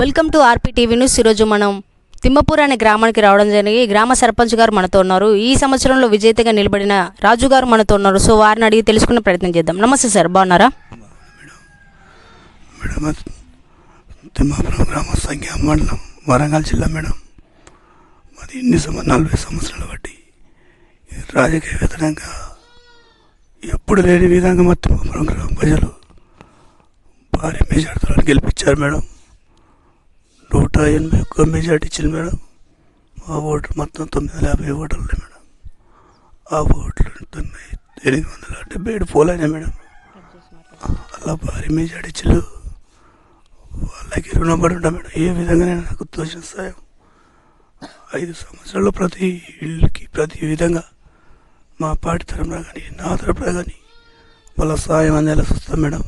Welcome to RP TV news. ఈరోజు మనం తిమ్మపూర్ అనే గ్రామానికి రావడం జరిగింది. గ్రామ సర్పంచ్ గారు మనతో ఉన్నారు. ఈ సంవత్సరంలో విజేతగా నిలబడిన రాజు గారు మనతో ఉన్నారు. సో వారిని అడిగి తెలుసుకునే ప్రయత్నం చేద్దాం. నమస్తే సార్ బాగున్నారా? మేడం తిమ్మాపురం గ్రామ సంఖ్య మండలం వరంగల్ జిల్లా మేడం. మరి ఇన్ని నలభై సంవత్సరాలు బట్టి రాజకీయ విధంగా ఎప్పుడు లేని విధంగా మా తిమ్మాపురం గ్రామ ప్రజలు భారీ మెజార్టీతో గెలిపించారు మేడం. నూట ఎనభై ఒక్క మెజార్టీ ఇచ్చింది మేడం. మా ఓట్లు మొత్తం తొమ్మిది వందల యాభై ఓటర్లు మేడం. ఆ ఓట్లు తొమ్మిది ఎనిమిది వందల డెబ్బై ఏడు పోలైనా మేడం. అలా భారీ మెజార్టీ ఇచ్చారు వాళ్ళకి రుణపడి ఉంటా మేడం. ఏ విధంగా నాకు తోచిన సాయం. ఐదు సంవత్సరాల్లో ప్రతి ఇళ్ళకి ప్రతి విధంగా మా పార్టీ తరపున కానీ నా తరపున కానీ వాళ్ళ సాయం అందేలా చూస్తాం మేడం.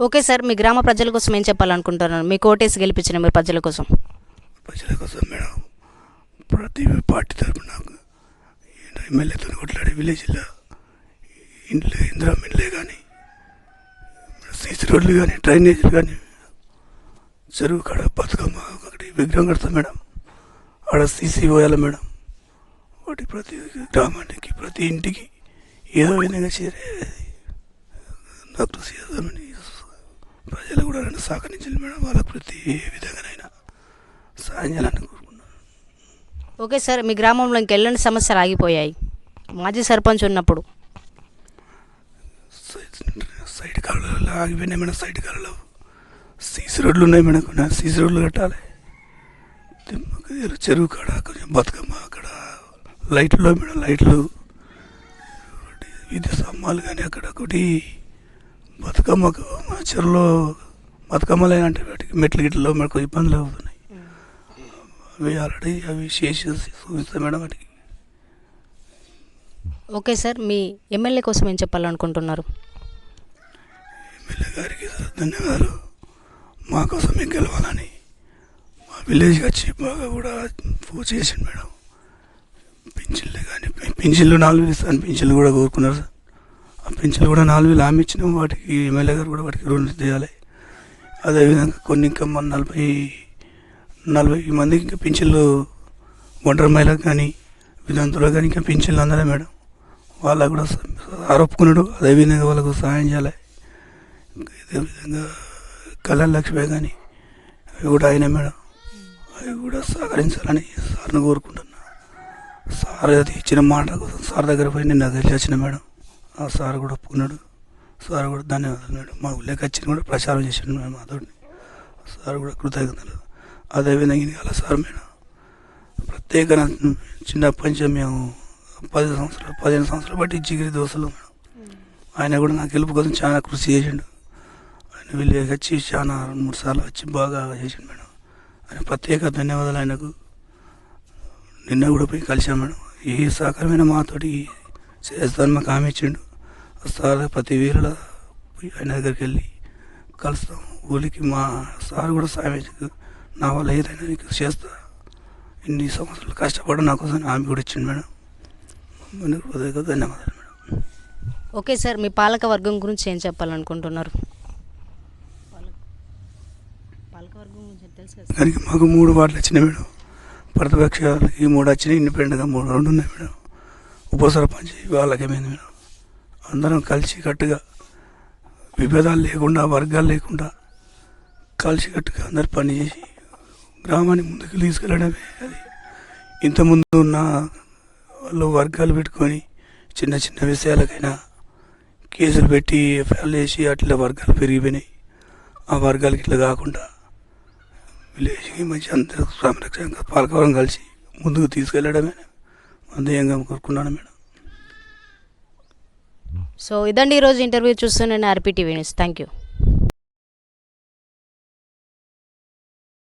ఓకే సార్ మీ గ్రామ ప్రజల కోసం ఏం చెప్పాలనుకుంటున్నారు? మీ కోటేసి గెలిపించిన మీరు ప్రజల కోసం. ప్రజల కోసం మేడం ప్రతి పార్టీ తరపున ఎమ్మెల్యేతో కొట్లాడే విలేజ్లో ఇండ్లు ఇందిరా ఇండ్లే కానీ సీసీ రోడ్లు కానీ డ్రైనేజీలు కానీ చెరువు కాడ బతుకమ్మ ఒకటి విగ్రహం కడతాం మేడం. ఆడ సీసీ పోయాలి మేడం. ఒకటి ప్రతి గ్రామానికి ప్రతి ఇంటికి ఏదో విధంగా చేరే కృషి చేద్దామని ప్రజలు కూడా నన్ను సహకరించాలి మేడం. వాళ్ళకి ప్రతి విధంగానైనా సాయం చేయాలని కోరుకున్నాను ఓకే సార్ మీ గ్రామంలో ఇంకెళ్ళని సమస్యలు ఆగిపోయాయి? మాజీ సర్పంచ్ ఉన్నప్పుడు. సైడ్ కాలువలు ఆగిపోయినాయి మేడం. సైడ్ కాలువలు సీసీ రోడ్లు ఉన్నాయి మేడం. సీసీ రోడ్లు కట్టాలి. చెరువు కాడ కొంచెం బతుకమ్మ అక్కడ లైట్లు మేడం. లైట్లు. విద్యుత్ స్తంభాలు కానీ అక్కడ ఒకటి బతుకమ్మకు మా చెరువులో బతుకమ్మలు అంటే వాటికి మెట్లు గిట్లలో మనకు ఇబ్బందులు అవుతున్నాయి. అవి ఆల్రెడీ అవి చేసి చూపిస్తాం మేడం వాటికి. ఓకే సార్ మీ ఎమ్మెల్యే కోసం ఏం చెప్పాలనుకుంటున్నారు? ఎమ్మెల్యే గారికి ధన్యవాదాలు. మా కోసం మేము గెలవాలని. మా విలేజ్కి వచ్చి బాగా కూడా పూజ చేసిండు మేడం. పింఛన్లు కానీ పింఛన్లు నాలుగు ఇస్తాను పింఛన్లు కూడా కోరుకున్నారు సార్. పింఛన్లు కూడా నాలుగు వేలు ఆమె ఇచ్చినాం. వాటికి ఎమ్మెల్యే గారు కూడా వాటికి రెండు చేయాలి అదేవిధంగా కొన్ని ఇంకా మన నలభై నలభై మందికి ఇంకా పింఛన్లు ఒంటరి మహిళలకు కానీ విధాంతులకు కానీ ఇంకా పింఛన్లు అందలే మేడం. వాళ్ళకు కూడా ఆరోపుకున్నాడు. అదేవిధంగా వాళ్ళకు సహాయం చేయాలి. అదేవిధంగా విధంగా కళ్యాణ లక్ష్మి కానీ అవి కూడా ఆయన మేడం. అవి కూడా సహకరించాలని సార్ని కోరుకుంటున్నా. సార్ ఇచ్చిన మాట కోసం సార్ దగ్గర పోయి నేను వెళ్ళి వచ్చిన మేడం. ఆ సార్ కూడా ఒప్పుకున్నాడు. సార్ కూడా ధన్యవాదాలు మేడం మా ఊళ్ళోకి వచ్చిన కూడా ప్రచారం చేసిండు మేడం మాతో సార్ కూడా కృతజ్ఞతలు. అదేవిధంగా ఇది అలా సార్ మేడం. ప్రత్యేక చిన్నప్పటి నుంచి మేము పది సంవత్సరాలు పదిహేను సంవత్సరాలు బట్టి జిగిరి దోశలు మేడం. ఆయన కూడా నాకు గెలుపు కోసం చాలా కృషి చేసిండు. ఆయన వెళ్ళి వచ్చి చాలా రెండు మూడు సార్లు వచ్చి బాగా చేసిండు మేడం. ఆయన ప్రత్యేక ధన్యవాదాలు ఆయనకు. నిన్న కూడా పోయి కలిసాం మేడం. ఏ సహకారమైన మాతోటి చేస్తాను మాకు హామీ ఇచ్చిండు. సార్ ప్రతి వీరుల ఆయన దగ్గరికి వెళ్ళి కలుస్తాం. ఊరికి మా సార్ కూడా సాయం చేసి నా వల్ల ఏదైనా నీకు చేస్తా. ఇన్ని సంవత్సరాలు కష్టపడి నా కోసం హామీ కూడా ఇచ్చిండు మేడం. ధన్యవాదాలు మేడం. ఓకే సార్ మీ పాలక వర్గం గురించి ఏం చెప్పాలనుకుంటున్నారు? పాలక వర్గం గురించి తెలుసు కదా దానికి మాకు మూడు వార్డులు వచ్చినాయి మేడం. ప్రతిపక్షాలకి మూడు వచ్చినాయి ఇండిపెండెంట్గా మూడు రెండు ఉన్నాయి మేడం. ఉప సర్పంచ్ వాళ్ళకేమైంది మేడం అందరం కలిసి కట్టుగా విభేదాలు లేకుండా వర్గాలు లేకుండా కలిసి కట్టుగా అందరు పనిచేసి గ్రామాన్ని ముందుకు తీసుకెళ్ళడమే అది. ఇంతకుముందు ఉన్న వాళ్ళు వర్గాలు పెట్టుకొని చిన్న చిన్న విషయాలకైనా కేసులు పెట్టి ఎఫ్ఐఆర్లు వేసి అట్లా వర్గాలు పెరిగిపోయినాయి. ఆ వర్గాలకి ఇట్లా కాకుండా విలేజ్కి మంచి అందరూ సంరక్షణ పాలకవరం కలిసి ముందుకు తీసుకెళ్ళడమే అందేయంగా కోరుకున్నాను మేడం. సో ఇదండి ఈరోజు ఇంటర్వ్యూ చూస్తున్నాను RP TV news. Thank you